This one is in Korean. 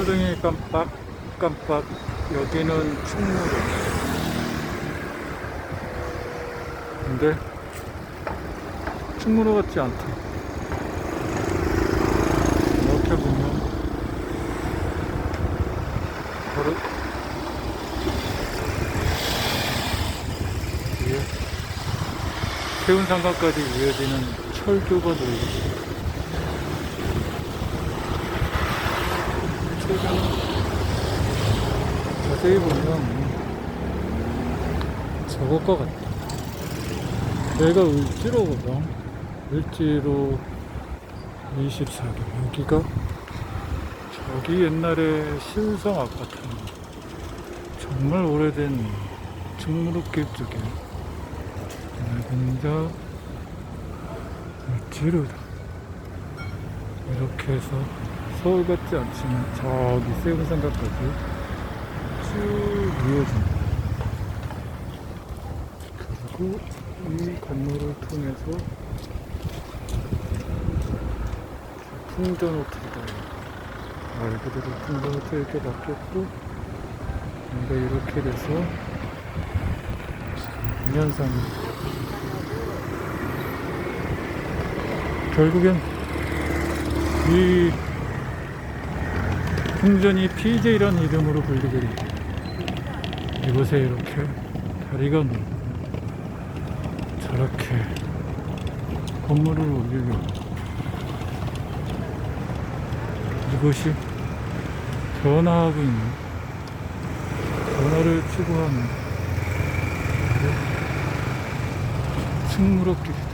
초등이 깜빡 깜빡. 여기는 충무로. 근데 충무로 같지 않다. 이렇게 보면 바로 뒤에 세운상가까지 이어지는 철교가 놓여 있어 최근 자세히 보면 저것 것 같다. 여기가 을지로거든. 을지로 24개. 여기가 저기 옛날에 신성 아파트. 정말 오래된 충무로길 쪽에 여기가 을지로다. 이렇게 해서 서울 같지 않지만 저기 세운상가까지 쭉 이어집니다. 그리고 이 건물을 통해서 풍전 호텔이다. 말 그대로 풍전 호텔 이렇게 바뀌었고, 뭔가 이렇게 돼서 인연상이 결국엔 이 풍전이 PJ라는 이름으로 불리게 됩니다. 이곳에 이렇게 다리가 저렇게 건물을 올리려 이곳이 변화하고 있는 변화를 추구하는. 충무로길